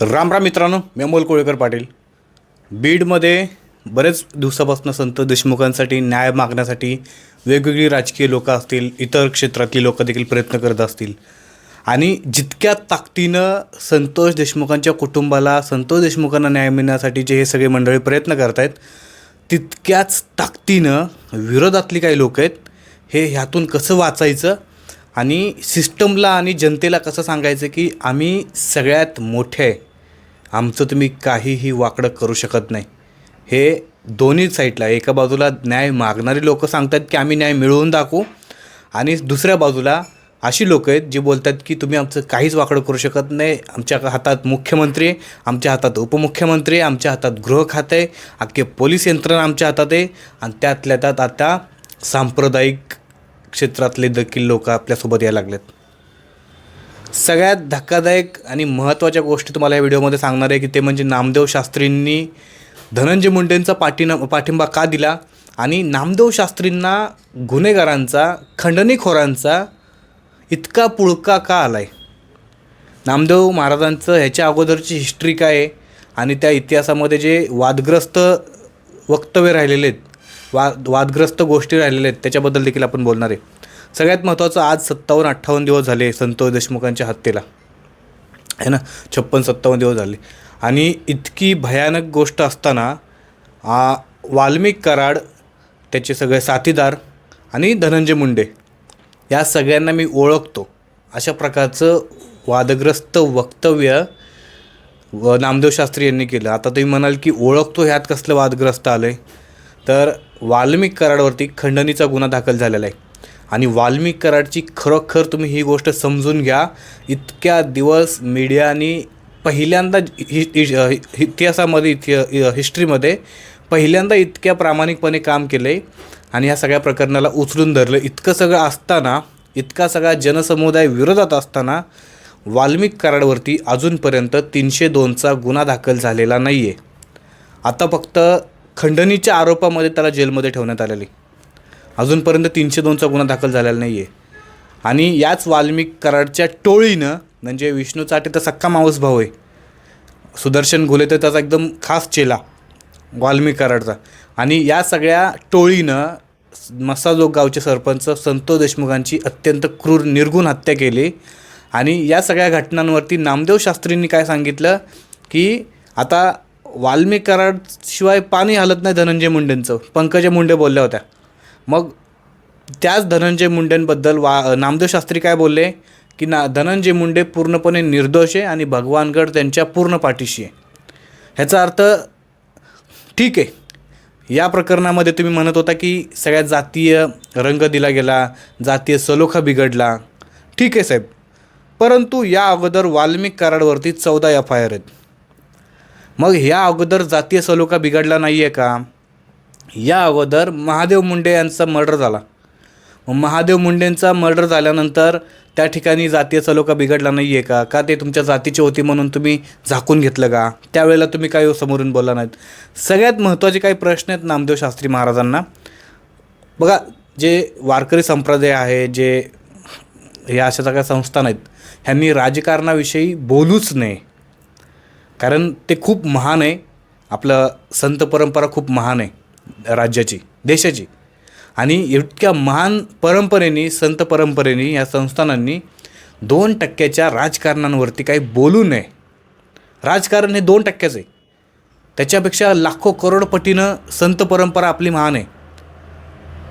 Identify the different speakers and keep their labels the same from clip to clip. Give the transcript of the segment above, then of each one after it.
Speaker 1: राम राम मित्रांनो मी अमोल कोळेकर पाटील. बीडमध्ये बरेच दिवसापासून संत देशमुखांसाठी न्याय मागण्यासाठी वेगवेगळी राजकीय लोकं असतील इतर क्षेत्रातली लोकं देखील प्रयत्न करत असतील. आणि जितक्या ताकदीनं संतोष देशमुखांच्या कुटुंबाला संतोष देशमुखांना न्याय मिळण्यासाठी जे हे सगळे मंडळी प्रयत्न करत आहेत तितक्याच ताकदीनं विरोधातली काही लोक आहेत हे ह्यातून कसं वाचायचं आणि सिस्टमला आणि जनतेला कसं सांगायचं की आम्ही सगळ्यात मोठे आहे. आमचं तुम्ही काहीही वाकडं करू शकत नाही. हे दोन्ही साईडला एका बाजूला न्याय मागणारी लोक सांगतात की आम्ही न्याय मिळवून दाखवू आणि दुसऱ्या बाजूला अशी लोक आहेत जी बोलतात की तुम्ही आमचं काहीच वाकडं करू शकत नाही. आमच्या हातात मुख्यमंत्री आहे आमच्या हातात उपमुख्यमंत्री आमच्या हातात गृह खातं आहे अख्खे पोलीस यंत्रणा आमच्या हातात आहे आणि त्यातल्या त्यात आता सांप्रदायिक क्षेत्रातले देखील लोक आपल्यासोबत यायला लागलेत. सगळ्यात धक्कादायक आणि महत्त्वाच्या गोष्टी तुम्हाला या व्हिडिओमध्ये सांगणार आहे की ते म्हणजे नामदेव शास्त्रींनी धनंजय मुंडेंचा पाठिना पाठिंबा का दिला? आणि नामदेव शास्त्रींना गुन्हेगारांचा खंडणीखोरांचा इतका पुळका का आला आहे नामदेव महाराजांचं ह्याच्या अगोदरची हिस्ट्री काय आहे? आणि त्या इतिहासामध्ये जे वादग्रस्त वक्तव्य राहिलेले आहेत वाद वादग्रस्त गोष्टी राहिलेल्या आहेत त्याच्याबद्दल देखील आपण बोलणार आहे. सगळ्यात महत्त्वाचं आज सत्तावन्न अठ्ठावन्न दिवस झाले संतोष देशमुखांच्या हत्येला. आहे ना? छप्पन सत्तावन्न दिवस झाले. आणि इतकी भयानक गोष्ट असताना आ, वाल्मिक कराड त्याचे सगळे साथीदार आणि धनंजय मुंडे या सगळ्यांना मी ओळखतो. अशा प्रकारचं वादग्रस्त वक्तव्य व नामदेव शास्त्री यांनी केलं. आता तुम्ही म्हणाल की ओळखतो ह्यात कसलं वादग्रस्त आलं आहे तर वाल्मिक कराडवरती खंडणीचा गुन्हा दाखल झालेला आहे. आणि वाल्मिक कराडची खरोखर तुम्ही ही गोष्ट समजून घ्या. इतक्या दिवस मीडियाने पहिल्यांदा हि इतिहासामध्ये इति हिस्ट्रीमध्ये पहिल्यांदा इतक्या प्रामाणिकपणे काम केले आणि ह्या सगळ्या प्रकरणाला उचलून धरलं. इतकं सगळं असताना इतका सगळा जनसमुदाय विरोधात असताना वाल्मिक कराडवरती अजूनपर्यंत तीनशे दोनचा गुन्हा दाखल झालेला नाही आहे आता फक्त खंडणीच्या आरोपामध्ये त्याला जेलमध्ये ठेवण्यात आलेली. अजूनपर्यंत तीनशे दोनचा गुन्हा दाखल झालेला नाही आहे आणि याच वाल्मिक कराडच्या टोळीनं म्हणजे विष्णू चाटे तर सक्का मावस भाऊ आहे. सुदर्शन घोले तर त्याचा एकदम खास चेला वाल्मिक कराडचा. आणि या सगळ्या टोळीनं मसाजोग गावचे सरपंच संतोष देशमुखांची अत्यंत क्रूर निर्गुण हत्या केली. आणि या सगळ्या घटनांवरती नामदेव शास्त्रींनी काय सांगितलं की आता वाल्मिक कराडशिवाय पाणी हलत नाही धनंजय मुंडेंचं. पंकजा मुंडे बोलल्या होत्या. मग त्याच धनंजय मुंडेंबद्दल वा नामदेव शास्त्री काय बोलले? की ना धनंजय मुंडे पूर्णपणे निर्दोष आहे आणि भगवानगड त्यांच्या पूर्ण पाठीशी आहे. ह्याचा अर्थ ठीक आहे. या प्रकरणामध्ये तुम्ही म्हणत होता की सगळ्यात जातीय रंग दिला गेला जातीय सलोखा बिघडला. ठीक आहे साहेब. परंतु या अगोदर वाल्मिक कराडवरती चौदा एफ आय आर आहेत. मग ह्या अगोदर जातीय सलोखा बिघडला नाही आहे का? या अगोदर महादेव मुंडे यांचा मर्डर झाला. मग महादेव मुंडेंचा मर्डर झाल्यानंतर त्या ठिकाणी जातीय सलोखा बिघडला नाही आहे का? का ते तुमच्या जातीचे होते म्हणून तुम्ही झाकून घेतलं का? त्यावेळेला तुम्ही काही समोरून बोलला नाहीत. सगळ्यात महत्त्वाचे काही प्रश्न आहेत नामदेव शास्त्री महाराजांना. बघा जे वारकरी संप्रदाय आहे जे या अशा सगळ्या संस्थान आहेत ह्यांनी राजकारणाविषयी बोलूच नये. कारण ते खूप महान आहे. आपलं संत परंपरा खूप महान आहे. राज्याची देशाची. आणि इतक्या महान परंपरेने संत परंपरेने या संस्थानांनी दोन टक्क्याच्या राजकारणांवरती काही बोलू नये. राजकारण हे दोन टक्क्याचं आहे. त्याच्यापेक्षा लाखो करोडपटीनं संत परंपरा आपली महान आहे.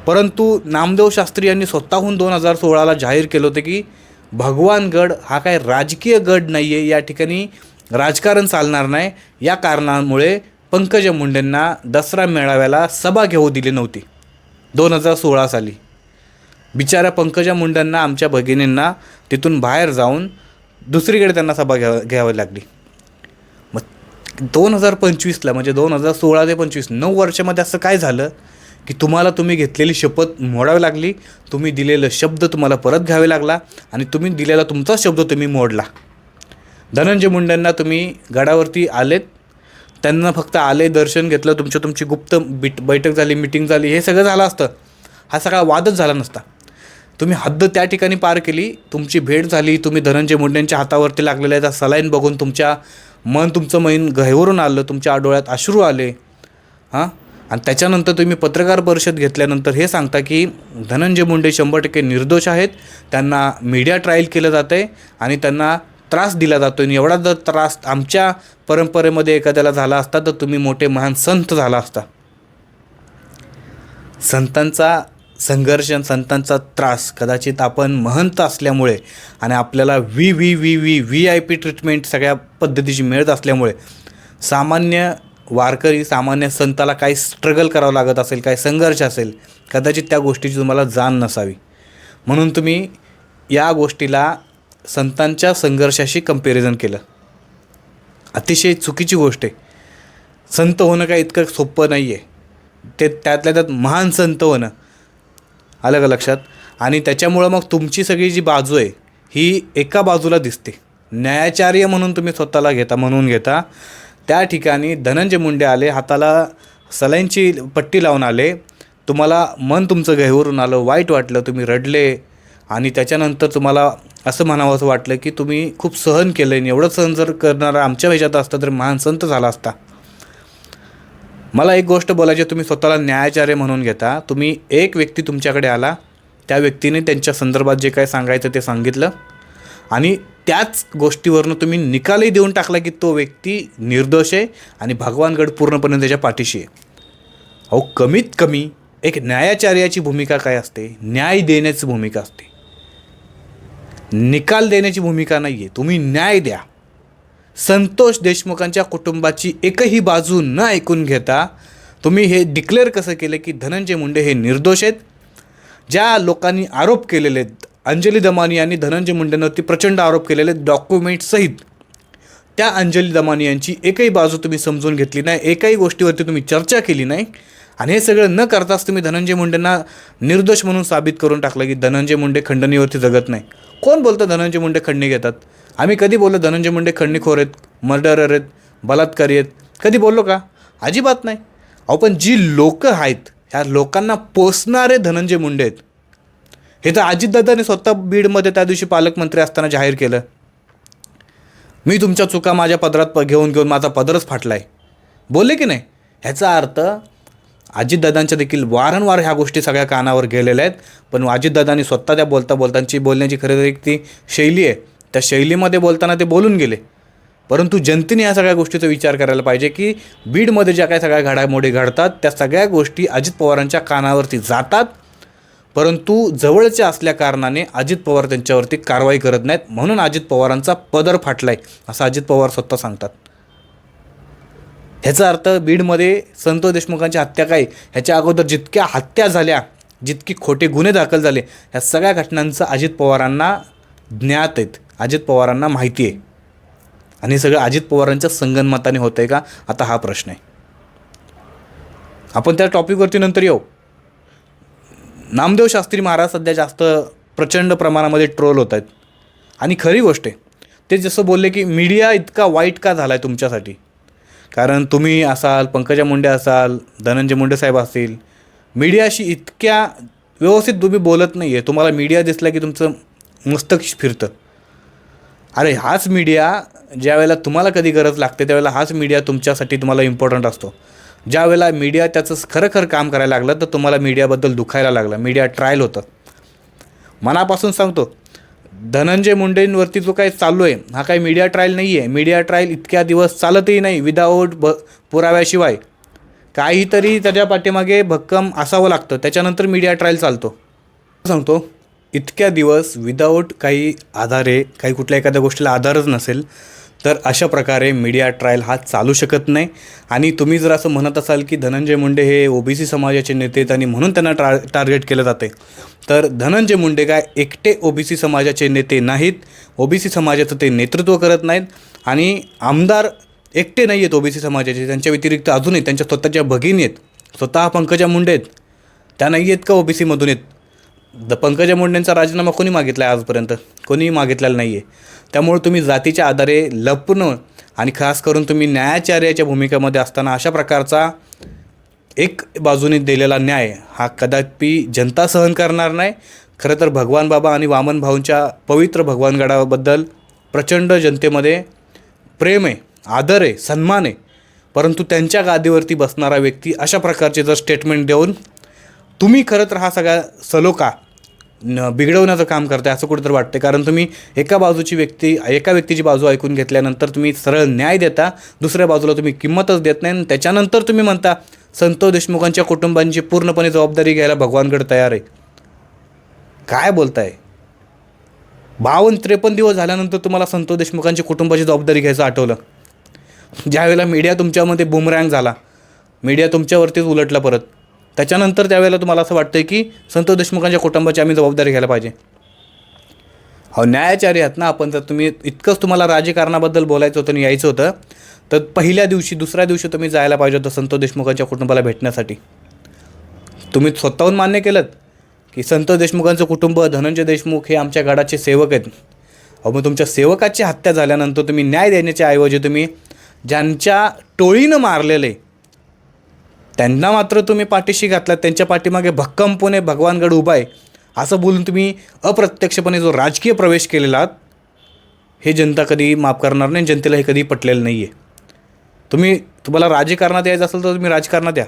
Speaker 1: परंतु नामदेव शास्त्री यांनी स्वतःहून दोन हजार सोळाला जाहीर केलं होतं की भगवानगड हा काय राजकीय गड नाही आहे या ठिकाणी राजकारण चालणार नाही. या कारणामुळे पंकजा मुंडेंना दसरा मेळाव्याला सभा घेऊ दिली नव्हती. दोन हजार सोळा साली. बिचाऱ्या पंकजा मुंडेंना आमच्या भगिनींना तिथून बाहेर जाऊन दुसरीकडे त्यांना सभा घ्या घ्यावी लागली. मग दोन हजार पंचवीसला म्हणजे दोन हजार सोळा ते पंचवीस नऊ वर्षामध्ये असं काय झालं की तुम्हाला तुम्ही घेतलेली शपथ मोडावी लागली तुम्ही दिलेलं शब्द तुम्हाला परत घ्यावे लागला आणि तुम्ही दिलेला तुमचा शब्द तुम्ही मोडला. धनंजय मुंडेंना तुम्ही गडावरती आलेत त्यांना फक्त आले दर्शन घेतलं तुमच्या तुमची गुप्त बिट बैठक झाली मिटिंग झाली हे सगळं झालं असतं. हा सगळा वादच झाला नसता. तुम्ही हद्द त्या ठिकाणी पार केली तुमची भेट झाली तुम्ही धनंजय मुंडेंच्या हातावरती लागलेल्या त्या सलाईन बघून तुमच्या मन तुमचं मैन गहेवरून आलं तुमच्या डोळ्यात अश्रू आले. हां? आणि त्याच्यानंतर तुम्ही पत्रकार परिषद घेतल्यानंतर हे सांगता की धनंजय मुंडे शंभर टक्के निर्दोष आहेत त्यांना मीडिया ट्रायल केलं जातं आहे आणि त्यांना त्रास दिला जातो आणि एवढा जर त्रास आमच्या परंपरेमध्ये एखाद्याला झाला असता तर तुम्ही मोठे महान संत झाला असता. संतांचा संघर्ष संतांचा त्रास कदाचित आपण महंत असल्यामुळे आणि आपल्याला V V V V V I P treatment सगळ्या पद्धतीची मिळत असल्यामुळे सामान्य वारकरी सामान्य संताला काही स्ट्रगल करावं लागत असेल काही संघर्ष असेल कदाचित त्या गोष्टीची तुम्हाला जाण नसावी. म्हणून तुम्ही या गोष्टीला संतांच्या संघर्षाशी कंपॅरिझन केलं. अतिशय चुकीची गोष्ट आहे. संत होणं काय इतकं सोपं नाही आहे ते त्यातल्या त्यात महान संत होणं. आलं का लक्षात? आणि त्याच्यामुळं मग तुमची सगळी जी बाजू आहे ही एका बाजूला दिसते. न्यायाचार्य म्हणून तुम्ही स्वतःला घेता म्हणून घेता. त्या ठिकाणी धनंजय मुंडे आले हाताला सलाईंची पट्टी लावून आले. तुम्हाला मन तुमचं गहिवरून आलं वाईट वाटलं तुम्ही रडले. आणि त्याच्यानंतर तुम्हाला असं म्हणावं असं वाटलं की तुम्ही खूप सहन केलं आहे एवढं सहन जर करणारा आमच्या ह्याच्यात असतं तर महान संत झाला असता. मला एक गोष्ट बोलायची तुम्ही स्वतःला न्यायाचार्य म्हणून घेता. तुम्ही एक व्यक्ती तुमच्याकडे आला त्या व्यक्तीने त्यांच्या संदर्भात जे काय सांगायचं ते सांगितलं. आणि त्याच गोष्टीवरनं तुम्ही निकालही देऊन टाकला की तो व्यक्ती निर्दोष आहे आणि भगवानगड पूर्णपणे त्याच्या पाठीशी आहे. अहो कमीत कमी एक न्यायाचार्याची भूमिका काय असते? न्याय देण्याची भूमिका असते. निकाल देण्याची भूमिका नाही आहे तुम्ही न्याय द्या. संतोष देशमुखांच्या कुटुंबाची एकही बाजू न ऐकून घेता तुम्ही हे डिक्लेअर कसं केलं की धनंजय मुंडे हे निर्दोष आहेत? ज्या लोकांनी आरोप केलेले आहेत अंजली दमानी यांनी धनंजय मुंडेंवरती प्रचंड आरोप केलेले आहेत डॉक्युमेंटसहित त्या अंजली दमानी यांची एकही बाजू तुम्ही समजून घेतली नाही एकाही गोष्टीवरती तुम्ही चर्चा केली नाही. आणि हे सगळं न करताच तुम्ही धनंजय मुंडेंना निर्दोष म्हणून साबित करून टाकलं की धनंजय मुंडे खंडणीवरती जगत नाही. कोण बोलतं धनंजय मुंडे खंडणी घेतात? आम्ही कधी बोललो धनंजय मुंडे खंडणीखोर आहेत मर्डरर आहेत बलात्कारी आहेत? कधी बोललो का? अजिबात नाही. अहो पण जी लोकं आहेत ह्या लोकांना पोसणारे धनंजय मुंडे आहेत. हे तर अजितदादाने स्वतः बीडमध्ये त्या दिवशी पालकमंत्री असताना जाहीर केलं. मी तुमच्या चुका माझ्या पदरात प- घेऊन घेऊन माझा पदरच फाटला आहे बोलले की नाही? ह्याचा अर्थ अजितदादांच्या देखील वारंवार ह्या गोष्टी सगळ्या कानावर गेलेल्या आहेत. पण अजितदादांनी स्वतः त्या बोलता बोलतांची बोलण्याची खरं तर एक ती शैली आहे. त्या शैलीमध्ये बोलताना ते बोलून गेले. परंतु जनतेने या सगळ्या गोष्टीचा विचार करायला पाहिजे की बीडमध्ये ज्या काही सगळ्या घडामोडी घडतात त्या सगळ्या गोष्टी अजित पवारांच्या कानावरती जातात. परंतु जवळच्या असल्या कारणाने अजित पवार त्यांच्यावरती कारवाई करत नाहीत. म्हणून अजित पवारांचा पदर फाटलाय असं अजित पवार स्वतः सांगतात. ह्याचा अर्थ बीडमध्ये संतोष देशमुखांची हत्या काय? ह्याच्या अगोदर जितक्या हत्या झाल्या जितकी खोटे गुन्हे दाखल झाले ह्या सगळ्या घटनांचं अजित पवारांना ज्ञात आहेत. अजित पवारांना माहिती आहे. आणि हे सगळं अजित पवारांच्या संगनमताने होतं आहे का? आता हा प्रश्न आहे. आपण त्या टॉपिकवरती नंतर येऊ. नामदेव शास्त्री महाराज सध्या जास्त प्रचंड प्रमाणामध्ये ट्रोल होत आहेत. आणि खरी गोष्ट आहे ते जसं बोलले की मीडिया इतका वाईट का झाला आहे तुमच्यासाठी? कारण तुम्ही असाल पंकजा मुंडे असाल धनंजय मुंडे साहेब असतील मीडियाशी इतक्या व्यवस्थित तुम्ही बोलत नाही आहे तुम्हाला मीडिया दिसला की तुमचं मस्तक फिरतं. अरे हाच मीडिया ज्या वेळेला तुम्हाला कधी गरज लागते त्यावेळेला हाच मीडिया तुमच्यासाठी तुम्हाला इम्पॉर्टंट असतो. ज्या वेळेला मीडिया त्याचं खरं खरं काम करायला लागलं तर तुम्हाला मीडियाबद्दल दुखायला लागलं. मीडिया ट्रायल होतं. मनापासून सांगतो धनंजय मुंडेंवरती जो काही चालू आहे हा काही मीडिया ट्रायल नाही आहे. मीडिया ट्रायल इतक्या दिवस चालतही नाही विदाऊट ब पुराव्याशिवाय. काहीतरी त्याच्या पाठीमागे भक्कम असावं लागतं. त्याच्यानंतर मीडिया ट्रायल चालतो. सांगतो इतक्या दिवस विदाऊट काही आधारे काही कुठल्या एखाद्या गोष्टीला आधारच नसेल तर अशा प्रकारे मीडिया ट्रायल हा चालू शकत नाही. आणि तुम्ही जर असं म्हणत असाल की धनंजय मुंडे हे ओबीसी समाजाचे नेते आहेत आणि म्हणून त्यांना ट्रा टार्गेट केलं जाते तर धनंजय मुंडे काय एकटे ओबीसी समाजाचे नेते नाहीत. ओबीसी समाजाचं ते नेतृत्व करत नाहीत. आणि आमदार एकटे नाही आहेत ओबीसी समाजाचे. त्यांच्या व्यतिरिक्त अजूनही त्यांच्या स्वतःच्या भगिनी आहेत. स्वतः पंकजा मुंडे आहेत. त्या नाही आहेत का ओबीसीमधून आहेत द पंकजा मुंडेंचा राजीनामा कोणी मागितला आहे आजपर्यंत? कोणीही मागितलेला नाही आहे त्यामुळे तुम्ही जातीच्या आधारे लपणं आणि खास करून तुम्ही न्यायाचार्याच्या भूमिकेमध्ये असताना अशा प्रकारचा एक बाजूने दिलेला न्याय हा कदापि जनता सहन करणार नाही. खरं तर भगवान बाबा आणि वामन भाऊंच्या पवित्र भगवानगडाबद्दल प्रचंड जनतेमध्ये प्रेम आहे आदर आहे सन्मान आहे परंतु त्यांच्या गादीवरती बसणारा व्यक्ती अशा प्रकारचे जर स्टेटमेंट देऊन तुम्ही खरं तर हा सगळा सलोखा न बिघडवण्याचं काम करताय असं कुठेतरी वाटतं कारण तुम्ही एका बाजूची व्यक्ती एका व्यक्तीची बाजू ऐकून घेतल्यानंतर तुम्ही सरळ न्याय देता दुसऱ्या बाजूला तुम्ही किंमतच देत नाही. आणि त्याच्यानंतर तुम्ही म्हणता संतोष देशमुखांच्या कुटुंबांची पूर्णपणे जबाबदारी घ्यायला भगवानगड तयार आहे. काय बोलताय? बावन्न त्रेपन्न दिवस झाल्यानंतर तुम्हाला संतोष देशमुखांच्या कुटुंबाची जबाबदारी घ्यायचं आठवलं. ज्यावेळेला मीडिया तुमच्यामध्ये बुमरँग झाला मीडिया तुमच्यावरतीच उलटला परत. त्याच्यानंतर त्यावेळेला तुम्हाला असं वाटतं की संतोष देशमुखांच्या कुटुंबाची आम्ही जबाबदारी घ्यायला पाहिजे. हो न्यायाचार्य आहात ना आपण जर तुम्ही इतकंच तुम्हाला राजकारणाबद्दल बोलायचं होतं आणि यायचं होतं तर पहिल्या दिवशी दुसऱ्या दिवशी तुम्ही जायला पाहिजे होतं संतोष देशमुखांच्या कुटुंबाला भेटण्यासाठी. तुम्ही स्वतःहून मान्य केलं की संतोष देशमुखांचं कुटुंब धनंजय देशमुख हे आमच्या गडाचे सेवक आहेत. अहो मग तुमच्या सेवकाची हत्या झाल्यानंतर तुम्ही न्याय देण्याच्या ऐवजी तुम्ही ज्यांच्या टोळीनं मारलेले त्यांना मात्र तुम्ही पाठीशी घातलात त्यांच्या पाठीमागे भक्कमपणे भगवानगड उभा आहे. असं बोलून तुम्ही अप्रत्यक्षपणे जो राजकीय प्रवेश केलेला आहात हे जनता कधी माफ करणार नाही जनतेला हे कधी पटलेलं नाही आहे तुम्ही तुम्हाला राजकारणात यायचं असेल तर तुम्ही राजकारणात या.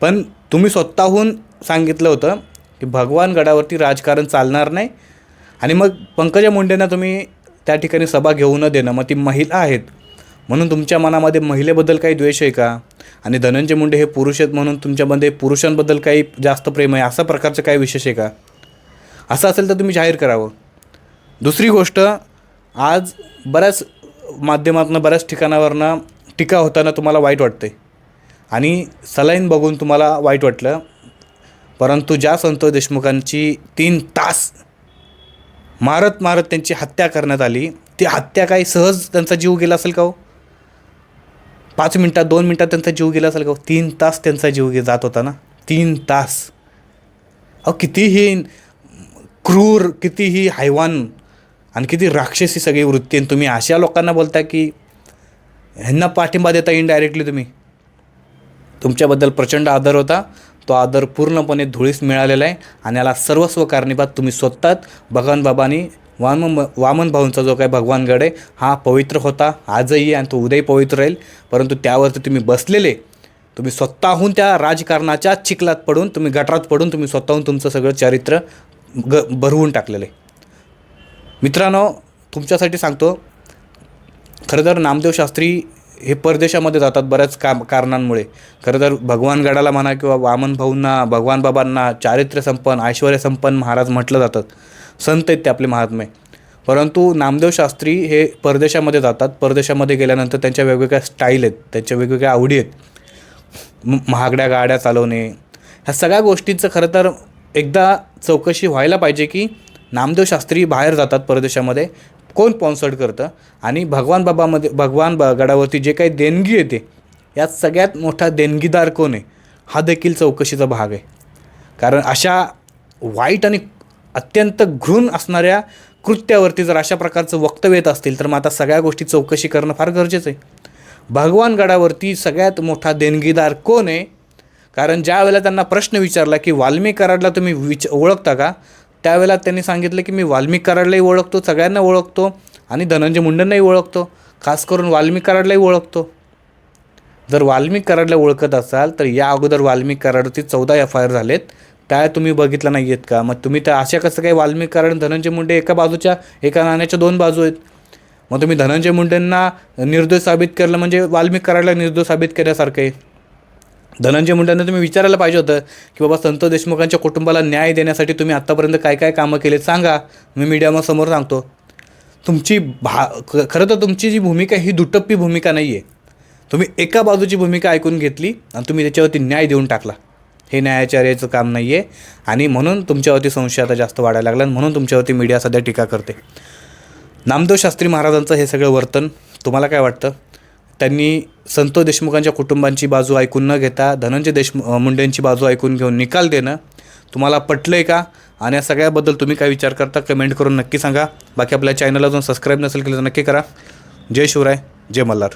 Speaker 1: पण तुम्ही स्वतःहून सांगितलं होतं की भगवान गडावरती राजकारण चालणार नाही. आणि मग पंकजा मुंडेंना तुम्ही त्या ठिकाणी सभा घेऊ न देणं मग ती महिला आहेत म्हणून तुमच्या मनामध्ये महिलेबद्दल काही द्वेष आहे का? आणि धनंजय मुंडे हे पुरुष आहेत म्हणून तुमच्यामध्ये पुरुषांबद्दल काही जास्त प्रेम आहे असा प्रकारचं काही विशेष आहे का? असं असेल तर तुम्ही जाहीर करावं. दुसरी गोष्ट आज बऱ्याच माध्यमातून बऱ्याच ठिकाणावरनं टीका होताना तुम्हाला वाईट वाटते आणि सलाईन बघून तुम्हाला वाईट वाटलं. परंतु ज्या संतोष देशमुखांची तीन तास मारत मारत त्यांची हत्या करण्यात आली ती हत्या काही सहज त्यांचा जीव गेला असेल का हो? पाच मिनटात दोन मिनटात त्यांचा जीव गेला असेल का? तीन तास त्यांचा जीव गे जात होता ना? तीन तास. अहो कितीही क्रूर कितीही हैवान आणि किती राक्षसी सगळी वृत्ती आणि तुम्ही अशा लोकांना बोलता की ह्यांना पाठिंबा देता इनडायरेक्टली तुम्ही. तुमच्याबद्दल प्रचंड आदर होता. तो आदर पूर्णपणे धुळीस मिळालेला आहे आणि याला सर्वस्व कारणीपात तुम्ही स्वतःच भगवान बाबांनी वामन वामन भाऊंचा जो काय भगवानगड आहे हा पवित्र होता. आजही आणि तो उद्याही पवित्र राहील. परंतु त्यावरती तुम्ही बसलेले तुम्ही स्वतःहून त्या राजकारणाच्या चिखलात पडून तुम्ही गटारात पडून तुम्ही स्वतःहून तुमचं सगळं चरित्र ग भरवून टाकलेलं. आहे मित्रांनो तुमच्यासाठी सांगतो खरं तर नामदेव शास्त्री हे परदेशामध्ये जातात बऱ्याच काम कारणांमुळे. खरं तर भगवान गडाला म्हणा किंवा वामन भाऊंना भगवान बाबांना चारित्र्य संपन्न ऐश्वर संपन्न महाराज म्हटलं जातं. संत आहेत ते आपले महात्मे. परंतु नामदेव शास्त्री हे परदेशामध्ये जातात. परदेशामध्ये गेल्यानंतर त्यांच्या वेगवेगळ्या स्टाईल आहेत. त्यांच्या वेगवेगळ्या आवडी आहेत. म- महागड्या गाड्या चालवणे. ह्या सगळ्या गोष्टींचं खरं तर एकदा चौकशी व्हायला पाहिजे की नामदेव शास्त्री बाहेर जातात परदेशामध्ये. कोण स्पॉन्सर्ड करतं? आणि भगवान बाबामध्ये भगवान बा गडावरती जे काही देणगी येते यात सगळ्यात मोठा देणगीदार कोण आहे? हा देखील चौकशीचा भाग आहे. कारण अशा वाईट आणि अत्यंत घृण असणाऱ्या कृत्यावरती जर अशा प्रकारचं वक्तव्य येत असतील तर मग आता सगळ्या गोष्टी चौकशी करणं फार गरजेचं आहे. भगवान गडावरती सगळ्यात मोठा देणगीदार कोण आहे? कारण ज्या वेळेला त्यांना प्रश्न विचारला की वाल्मिक कराडला तुम्ही विच ओळखता का? त्यावेळेला त्यांनी सांगितलं की मी वाल्मिक कराडलाही ओळखतो सगळ्यांना ओळखतो आणि धनंजय मुंडेंनाही ओळखतो खास करून वाल्मिक कराडलाही ओळखतो. जर वाल्मिक कराडला ओळखत असाल तर या अगोदर वाल्मिक कराडवरती चौदा एफ आय आर झालेत. काय तुम्ही बघितलं नाही आहेत का? मग तुम्ही त्या अशा कसं काही वाल्मिक कारण धनंजय मुंडे एका बाजूच्या एका नाण्याच्या दोन बाजू आहेत. मग तुम्ही धनंजय मुंडेंना निर्दोष साबित केलं म्हणजे वाल्मिक कराडला निर्दोष साबित केल्यासारखं आहे. धनंजय मुंडेंना तुम्ही विचारायला पाहिजे होतं की बाबा संत देशमुखांच्या कुटुंबाला न्याय देण्यासाठी तुम्ही आत्तापर्यंत काय काय कामं केले सांगा. मी मीडियामासमोर सांगतो. तुमची भा ख- खरं तर तुमची जी भूमिका ही दुटप्पी भूमिका नाही आहे तुम्ही एका बाजूची भूमिका ऐकून घेतली आणि तुम्ही त्याच्यावरती न्याय देऊन टाकला. हे न्यायाचार्याचं काम नाही आहे आणि म्हणून तुमच्यावरती संशय आता जास्त वाढायला लागला आणि म्हणून तुमच्यावरती मीडिया सध्या टीका करते. नामदेव शास्त्री महाराजांचं हे सगळं वर्तन तुम्हाला काय वाटतं? त्यांनी संतोष देशमुखांच्या कुटुंबांची बाजू ऐकून न घेता धनंजय देशमु मुंडेंची बाजू ऐकून घेऊन निकाल देणं तुम्हाला पटलं आहे का? आणि या सगळ्याबद्दल तुम्ही काय विचार करता कमेंट करून नक्की सांगा. बाकी आपल्या चॅनलला जाऊन सबस्क्राईब नसेल केलं तर नक्की करा. जय शिवराय जय मल्हार.